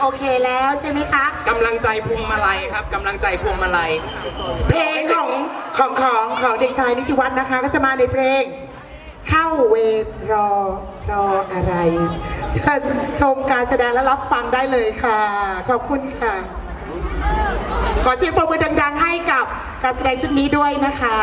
โอเคแล้วใช่ไหมคะ กำลังใจพวงมาลัยครับกำลังใจพวงมาลัย เพลงของของของของเด็กชายนิติวัฒน์นะคะ ก็จะมาในเพลง เข้าเวรรอรออะไรเชิญชมการแสดงและรับฟังได้เลยค่ะ ขอบคุณค่ะ ขอเสียงปรบมือดังๆให้กับการแสดงชุดนี้ด้วยนะคะ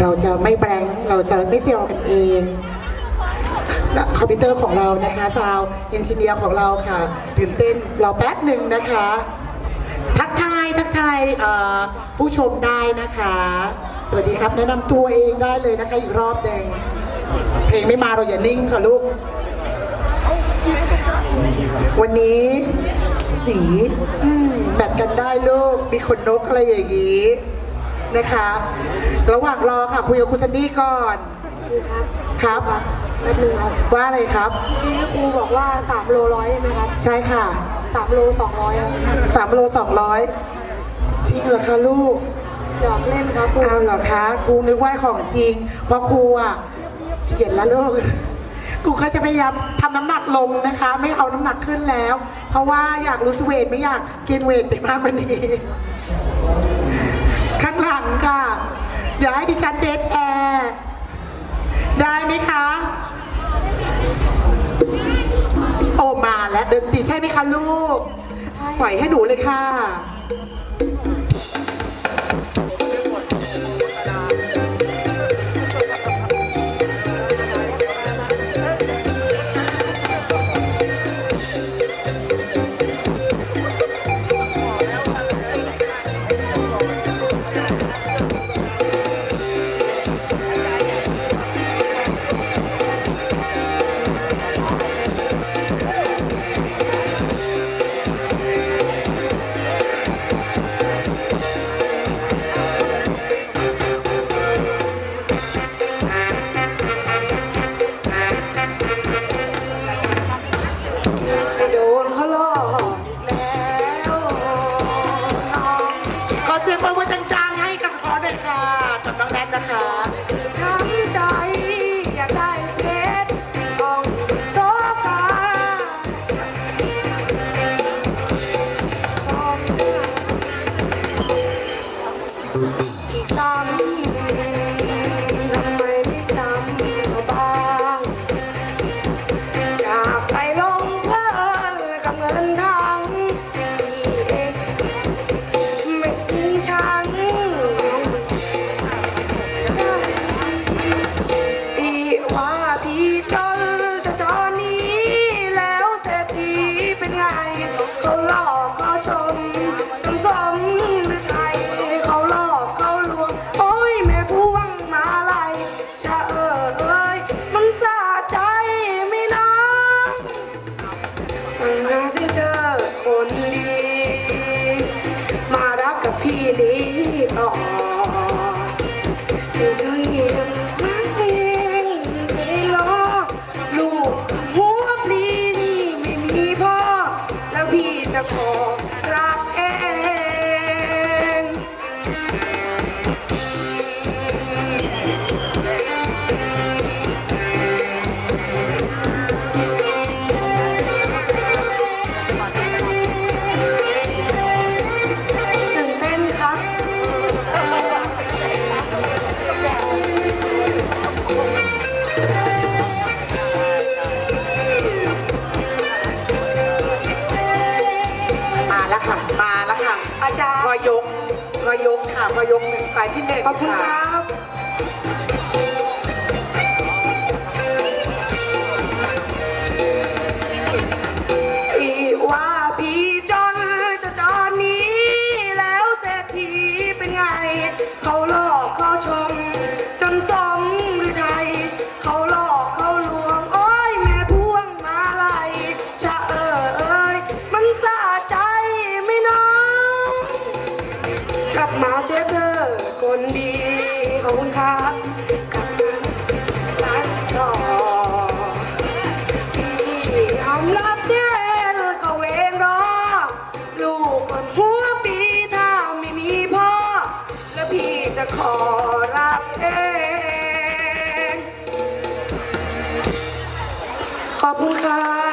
เราจะไม่แบงค์เราจะไม่เซียวกันเองคอมพิวเตอร์ของเรานะคะซาวเอนจิเนียร์ของเราค่ะตื่นเต้นรอแป๊บหนึ่งนะคะ ทักทายทักทายผู้ชมได้นะคะ สวัสดีครับแนะนำตัวเองได้เลยนะคะอีกรอบหนึ่งเพลงไม่มาเราอย่านิ่งค่ะลูก วันนี้สีแมทกันได้ลูก มีขนนกอะไรอย่างนี้ นะคะ ระหว่างรอค่ะคุยกับคุณซันดี้ก่อน ครูครับครับ แป๊บนึงครับว่าอะไรครับที่ครูบอกว่า 3 โลร้อยใช่ไหมครับ ใช่ค่ะ3 โล 200ครับสามโลสองร้อยจริงเหรอคะลูก หยอกเล่นครับครู เอาเหรอคะครูนึกว่าของจริง เพราะครูอะเขียนแล้วลูกครูก็จะพยายามทำน้ำหนักลงนะคะ ไม่เอาน้ำหนักขึ้นแล้ว เพราะว่าอยากรู้สเวทไม่อยากเกณฑ์เวทไปมากกว่านี้ ข้างหลังค่ะ เดี๋ยวให้ดิฉันเดทแอร์ได้ไหมคะ โอมาแล้วเดินตีใช่ไหมคะลูก ปล่อยให้หนูเลยค่ะ แย์พอยกพอยกค่ะพอยกหนึ่งรายที่หนึ่งขอบคุณคะรับ เสียเธอคนดี ขอบคุณครับกับร้านต่อที่ยอมรับเด้อเขาเวงรอ ลูกคนหัวปีถ้าไม่มีพ่อ แล้วพี่จะขอรับเอง ขอบคุณครับ